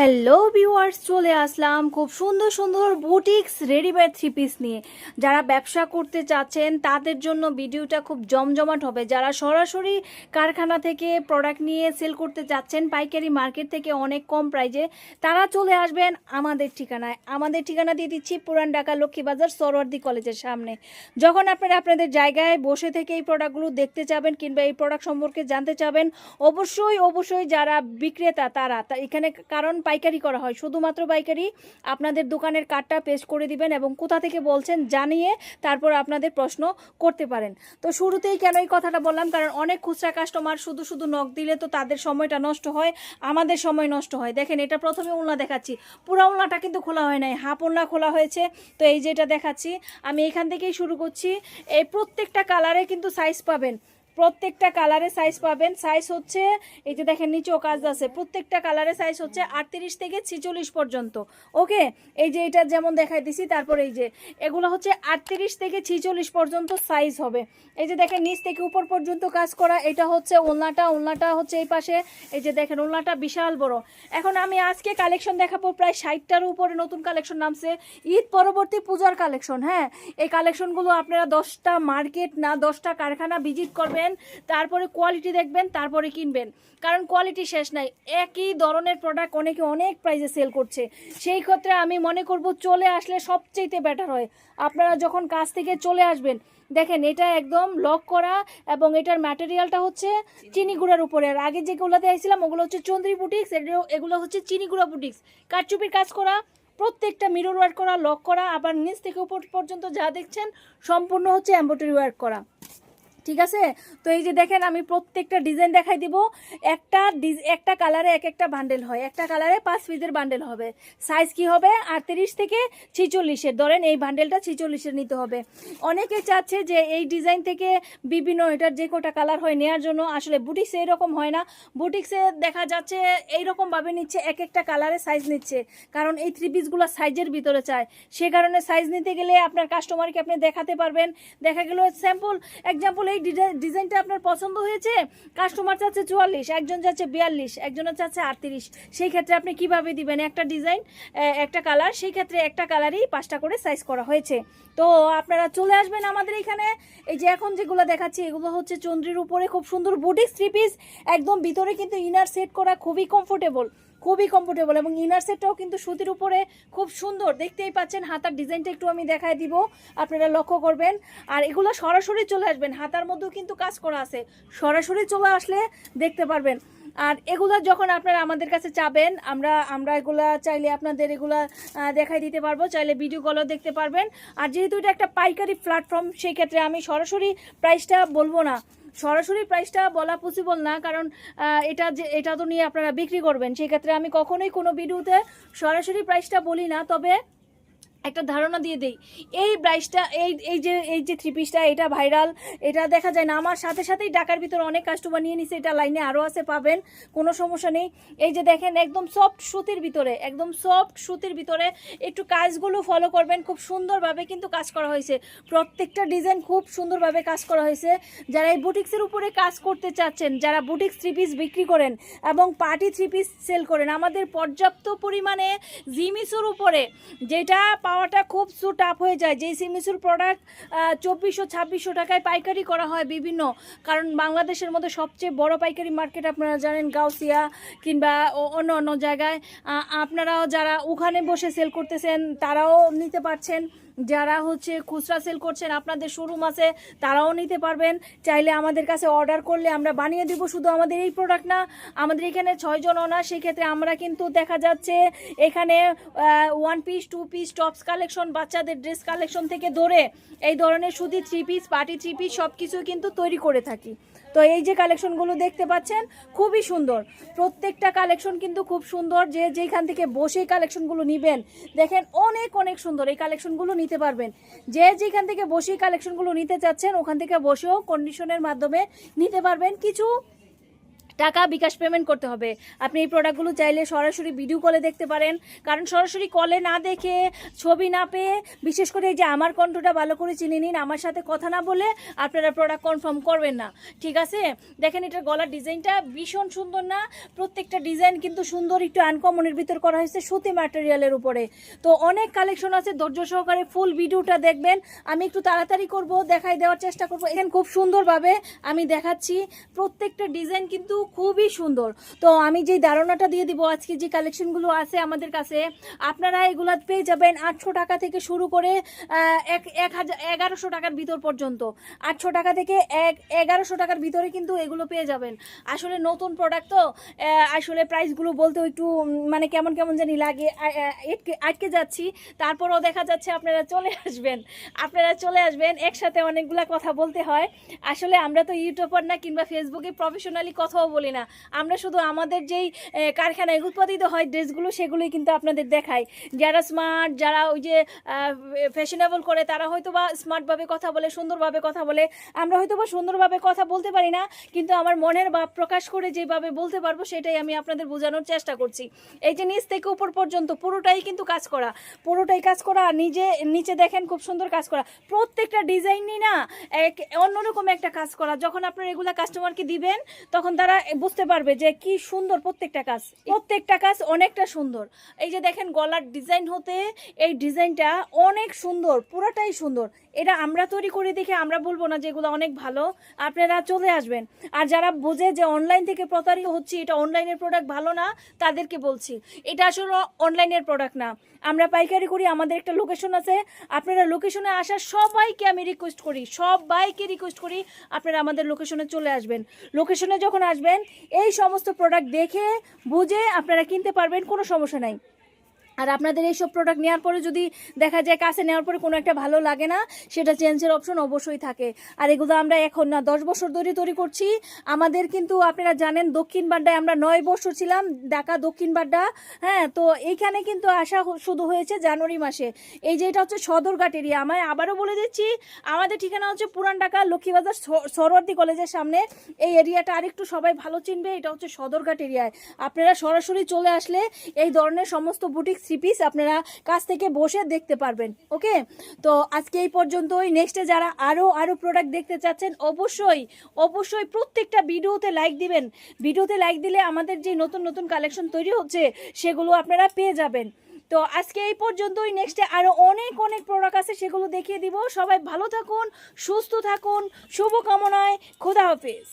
Hello viewers চলে আসলাম খুব সুন্দর সুন্দর বুটিক্স রেডিমেড থ্রি পিস নিয়ে। যারা ব্যবসা করতে চাচ্ছেন, তাদের জন্য ভিডিওটা খুব জমজমাট হবে। যারা সরাসরি কারখানা থেকে প্রোডাক্ট নিয়ে সেল করতে চাচ্ছেন, পাইকারি মার্কেট থেকে অনেক কম প্রাইজে তারা চলে আসবেন আমাদের ঠিকানায়। আমাদের ঠিকানা দিয়ে দিচ্ছি পুরান ঢাকা লক্ষ্মীবাজার সরওয়ার্দি কলেজের সামনে। যখন আপনারা আপনাদের জায়গায় বসে থেকে এই প্রোডাক্টগুলো দেখতে চাবেন কিংবা এই প্রোডাক্ট সম্পর্কে জানতে চাবেন, অবশ্যই অবশ্যই যারা বিক্রেতা তারা এখানে কারণ পাইকারি করা হয়। শুধুমাত্র পাইকারি আপনাদের দোকানের কার্ডটা পেস্ট করে দিবেন এবং কোথা থেকে বলছেন জানিয়ে তারপর আপনাদের প্রশ্ন করতে পারেন। তো শুরুতেই কেন এই কথাটা বললাম? কারণ অনেক খুচরা কাস্টমার শুধু শুধু নখ দিলে তো তাদের সময়টা নষ্ট হয়, আমাদের সময় নষ্ট হয়। দেখেন, এটা প্রথমে উলনা দেখাচ্ছি। পুরো উলনাটা কিন্তু খোলা হয় নাই, হাফ উলনা খোলা হয়েছে। তো এই যেটা দেখাচ্ছি, আমি এখান থেকেই শুরু করছি। এই প্রত্যেকটা কালারে কিন্তু সাইজ পাবেন। প্রত্যেকটা কালারে সাইজ পাবেন। সাইজ হচ্ছে, এই যে দেখেন নিচেও কাজ আছে, প্রত্যেকটা কালারে সাইজ হচ্ছে আটত্রিশ থেকে ছিচল্লিশ পর্যন্ত। ওকে এই যে এটা যেমন দেখাই দিছি, তারপর এই যে, এগুলো হচ্ছে আটত্রিশ থেকে ছিচল্লিশ পর্যন্ত সাইজ হবে। এই যে দেখেন নিচ থেকে উপর পর্যন্ত কাজ করা, এটা হচ্ছে ওলনাটা ওলনাটা হচ্ছে এই পাশে। এই যে দেখেন ওলনাটা বিশাল বড়। এখন আমি আজকে কালেকশন দেখাবো, প্রায় ষাটটার উপরে নতুন কালেকশন নামছে ঈদ পরবর্তী পূজার কালেকশন হ্যাঁ? এই কালেকশনগুলো আপনারা দশটা মার্কেট না, দশটা কারখানা ভিজিট করবেন। তারপরে কোয়ালিটি দেখবেন, তারপরে কিনবেন। কারণ কোয়ালিটি শেষ নাই। একই ধরনের প্রোডাক্ট অনেকে অনেক প্রাইসে সেল করছে। সেই ক্ষেত্রে আমি মনে করব চলে আসলে সবচেয়েতে বেটার হয়। আপনারা যখন কাজ থেকে চলে আসবেন, দেখেন এটা একদম লক করা এবং এটার ম্যাটেরিয়ালটা হচ্ছে চিনি গুঁড়ার উপরে। আর আগে যেগুলোতে আইছিলাম, ওগুলো হচ্ছে চন্দ্রী বুটিক্স এগুলো এগুলো হচ্ছে চিনি গুঁড়া বুটিক্স কারচুপির কাজ করা, প্রত্যেকটা মিরর ওয়ার্ক করা লক করা, আবার নিচ থেকে উপর পর্যন্ত যা দেখছেন, সম্পূর্ণ হচ্ছে এম্ব্রয়ডারি ওয়ার্ক করা। ঠিক আছে? তো এই যে দেখেন, আমি প্রত্যেকটা ডিজাইন দেখাই দিব। একটা একটা কালারে এক একটা বান্ডেল হয়। একটা কালারে পাঁচ পিসের বান্ডেল হবে। সাইজ কি হবে? আটত্রিশ থেকে ছিচল্লিশের ধরেন এই বান্ডেলটা ছিচল্লিশের নিতে হবে। অনেকে চাচ্ছে যে এই ডিজাইন থেকে বিভিন্ন এটার যে কোটা কালার হয় নেওয়ার জন্য, আসলে বুটিক্সে এরকম হয় না। বুটিক্সে দেখা যাচ্ছে এইরকমভাবে নিচ্ছে এক একটা কালারে সাইজ নিচ্ছে। কারণ এই থ্রি পিসগুলো সাইজের ভিতরে চায়। সে কারণে সাইজ নিতে গেলে আপনার কাস্টমারকে আপনি দেখাতে পারবেন। দেখা গেল স্যাম্পল এক্সাম্পল এই ডিজাইনটা আপনার পছন্দ হয়েছে? কাস্টমার চাচ্ছে চুয়াল্লিশ, একজন চাচ্ছে বিয়াল্লিশ, একজনের চাচ্ছে আটত্রিশ। সেই ক্ষেত্রে আপনি কীভাবে দিবেন? একটা ডিজাইন একটা কালার, সেই ক্ষেত্রে একটা কালারই পাঁচটা করে সাইজ করা হয়েছে। তো আপনারা চলে আসবেন আমাদের এখানে। এই যে এখন যেগুলো দেখাচ্ছি, এগুলো হচ্ছে চন্দ্রির উপরে। খুব সুন্দর বুটিক্স থ্রি পিস একদম ভিতরে কিন্তু ইনার সেট করা, খুবই কমফোর্টেবল খুবই কমফোর্টেবল এবং ইনার সেটটাও কিন্তু সুতির উপরে খুব সুন্দর। দেখতেই পাচ্ছেন, হাতার ডিজাইনটা একটু আমি দেখায় দিব, আপনারা লক্ষ্য করবেন। আর এগুলো সরাসরি চলে আসবেন, হাতার মধ্যেও কিন্তু কাজ করা আছে। সরাসরি চলে আসলে দেখতে পারবেন। আর এগুলা যখন আপনারা আমাদের কাছে চাবেন, আমরা আমরা এগুলা চাইলে আপনাদের এগুলা দেখাই দিতে পারব, চাইলে ভিডিও কলও দেখতে পারবেন। আর যেহেতু এটা একটা পাইকারি প্ল্যাটফর্ম সেই ক্ষেত্রে আমি সরাসরি প্রাইসটা বলব না। সরাসরি প্রাইসটা বলা পসিবল না, কারণ এটা যে, এটা তো নিয়ে আপনারা বিক্রি করবেন। সেই ক্ষেত্রে আমি কখনোই কোনো ভিডিওতে সরাসরি প্রাইসটা বলি না। তবে একটা ধারণা দিয়ে দেই। এই ব্রাইসটা এই এই যে এই যে থ্রি পিসটা এটা ভাইরাল এটা দেখা যায় না। আমার সাথে সাথেই ঢাকার ভিতরে অনেক কাস্টমার নিয়ে নিছে, এটা লাইনে আরও আছে, পাবেন, কোনো সমস্যা নেই। এই যে দেখেন, একদম সফট সুতির ভিতরে, একদম সফট সুতির ভিতরে, একটু কাজগুলো ফলো করবেন, খুব সুন্দরভাবে কিন্তু কাজ করা হয়েছে। প্রত্যেকটা ডিজাইন খুব সুন্দরভাবে কাজ করা হয়েছে। যারা এই বুটিক্সের উপরে কাজ করতে চাচ্ছেন, যারা বুটিক্স থ্রি পিস বিক্রি করেন এবং পার্টি থ্রি পিস সেল করেন, আমাদের পর্যাপ্ত পরিমাণে জিমিসুর উপরে যেটা পাওয়াটা খুব সুট আপ হয়ে যায়। যেই সিমিসুর প্রোডাক্ট চব্বিশশো, ছাব্বিশশো টাকায় পাইকারি করা হয় বিভিন্ন। কারণ বাংলাদেশের মধ্যে সবচেয়ে বড় পাইকারি মার্কেট আপনারা জানেন গাউসিয়া কিংবা অন্য অন্য জায়গায়। আপনারাও যারা ওখানে বসে সেল করতেছেন, তারাও নিতে পারছেন। যারা হচ্ছে খুচরা সেল করছেন, আপনাদের শোরুম আছে, তারাও নিতে পারবেন। চাইলে আমাদের কাছে অর্ডার করলে আমরা বানিয়ে দিব। শুধু আমাদের এই প্রোডাক্ট না, আমাদের এখানে ছয়জন অনার, সেক্ষেত্রে আমরা কিন্তু দেখা যাচ্ছে এখানে one piece two piece tops collection বাচ্চাদের ড্রেস কালেকশন থেকে ধরে এই ধরনের শুধু three piece party three piece সব কিছু কিন্তু তৈরি করে থাকি। তো এই যে কালেকশনগুলো দেখতে পাচ্ছেন, খুবই সুন্দর। প্রত্যেকটা কালেকশন কিন্তু খুব সুন্দর। যে যেখান থেকে বসেই কালেকশনগুলো নিবেন, দেখেন অনেক অনেক সুন্দর এই কালেকশনগুলো নিতে পারবেন। যে যেখান থেকে বসেই কালেকশনগুলো নিতে চাচ্ছেন, ওখান থেকে বসেও কন্ডিশনের মাধ্যমে নিতে পারবেন। কিছু টাকা বিকাশ পেমেন্ট করতে হবে। আপনি এই প্রোডাক্টগুলো চাইলে সরাসরি ভিডিও কলে দেখতে পারেন। কারণ সরাসরি কলে না দেখে, ছবি না পেয়ে, বিশেষ করে এই যে আমার কণ্ঠটা ভালো করে চিনে নিন, আমার সাথে কথা না বলে আপনারা প্রোডাক্ট কনফার্ম করবেন না। ঠিক আছে? দেখেন এটার গলার ডিজাইনটা ভীষণ সুন্দর না? প্রত্যেকটা ডিজাইন কিন্তু সুন্দর, একটু আনকমনের ভিতর করা হয়েছে সুতি ম্যাটেরিয়ালের উপরে। তো অনেক কালেকশন আছে, ধৈর্য সহকারে ফুল ভিডিওটা দেখবেন। আমি একটু তাড়াতাড়ি করব, দেখাই দেওয়ার চেষ্টা করব। এখানে খুব সুন্দরভাবে আমি দেখাচ্ছি। প্রত্যেকটা ডিজাইন কিন্তু খুবই সুন্দর। তো আমি যেই ধারণাটা দিয়ে দিব, আজকে যে কালেকশনগুলো আছে আমাদের কাছে, আপনারা এগুলো পেয়ে যাবেন আটশো টাকা থেকে শুরু করে এক এক হাজার, এগারোশো টাকার ভিতর পর্যন্ত। আটশো টাকা থেকে এক, এগারোশো টাকার ভিতরে কিন্তু এগুলো পেয়ে যাবেন। আসলে নতুন প্রোডাক্ট তো আসলে প্রাইসগুলো বলতেও একটু মানে কেমন কেমন জানি লাগে। আটকে আটকে যাচ্ছি। তারপরও দেখা যাচ্ছে আপনারা চলে আসবেন। আপনারা চলে আসবেন, একসাথে অনেকগুলা কথা বলতে হয়। আসলে আমরা তো ইউটিউবার না, কিংবা ফেসবুকে প্রফেশনালি কথাও না। আমরা শুধু আমাদের যেই কারখানায় উৎপাদিত হয় ড্রেসগুলো সেগুলোই কিন্তু আপনাদের দেখাই। যারা স্মার্ট যারা ওই যে ফ্যাশনেবল করে, তারা হয়তো বা স্মার্টভাবে কথা বলে সুন্দরভাবে কথা বলে। আমরা হয়তো বা সুন্দরভাবে কথা বলতে পারি না, কিন্তু আমার মনের ভাব প্রকাশ করে যেভাবে বলতে পারব, সেটাই আমি আপনাদের বোঝানোর চেষ্টা করছি। এই যে নিচ থেকে উপর পর্যন্ত, পুরোটাই কিন্তু কাজ করা। পুরোটাই কাজ করা নিজে, নিচে দেখেন খুব সুন্দর কাজ করা। প্রত্যেকটা ডিজাইনই না, এক, অন্যরকম একটা কাজ করা। যখন আপনার এগুলা কাস্টমারকে দিবেন, তখন তারা বুঝতে পারবে যে কি সুন্দর প্রত্যেকটা কাজ। প্রত্যেকটা কাজ অনেকটা সুন্দর। এই যে দেখেন গলার ডিজাইন হতে এই ডিজাইনটা অনেক সুন্দর, পুরোটাই সুন্দর। এটা আমরা তৈরি করে দেখে আমরা বলব না যে এগুলো অনেক ভালো, আপনারা চলে আসবেন। আর যারা বোঝে যে অনলাইন থেকে প্রতারিত হচ্ছে, এটা অনলাইনের প্রোডাক্ট ভালো না, তাদেরকে বলছি, এটা আসলে অনলাইনের প্রোডাক্ট না। আমরা পাইকারি করি, আমাদের একটা লোকেশন আছে। আপনারা লোকেশনে আসার সবাইকে আমি রিকোয়েস্ট করি, সবাইকে রিকোয়েস্ট করি আপনারা আমাদের লোকেশনে চলে আসবেন। লোকেশনে যখন আসবেন এই সমস্ত প্রোডাক্ট দেখে বুঝে আপনারা কিনতে পারবেন কোনো সমস্যা নাই। আর আপনাদের এইসব প্রোডাক্ট নেওয়ার পরে যদি দেখা যায় কাছে নেওয়ার পরে কোনো একটা ভালো লাগে না, সেটা চেঞ্জের অপশন অবশ্যই থাকে। আর এগুলো আমরা এখন না, দশ বছর ধরে তৈরি করছি। আমাদের কিন্তু আপনারা জানেন, দক্ষিণ বাড্ডায় আমরা নয় বছর ছিলাম, ঢাকা দক্ষিণ বাড্ডা। হ্যাঁ তো এইখানে কিন্তু আসা শুধু হয়েছে জানুয়ারি মাসে। এই যে এটা হচ্ছে সদরঘাট এরিয়া আমায় আবারও বলে দিচ্ছি, আমাদের ঠিকানা হচ্ছে পুরান ঢাকা লক্ষ্মীবাজার সরোয়ার্দী কলেজের সামনে। এই এরিয়াটা আরেকটু সবাই ভালো চিনবে, এটা হচ্ছে সদরঘাট এরিয়ায় আপনারা সরাসরি চলে আসলে এই ধরনের সমস্ত বুটিক থ্রি পিস আপনারা কাছ থেকে বসে দেখতে পারবেন ওকে তো আজকে এই পর্যন্তই। নেক্সটে যারা আরও আরও প্রোডাক্ট দেখতে চাচ্ছেন, অবশ্যই অবশ্যই প্রত্যেকটা ভিডিওতে লাইক দিবেন। ভিডিওতে লাইক দিলে আমাদের যে নতুন নতুন কালেকশন তৈরি হচ্ছে, সেগুলো আপনারা পেয়ে যাবেন। তো আজকে এই পর্যন্তই। নেক্সটে আরও অনেক অনেক প্রোডাক্ট আছে, সেগুলো দেখিয়ে দিব। সবাই ভালো থাকুন, সুস্থ থাকুন, শুভকামনায়। খোদা হাফেজ।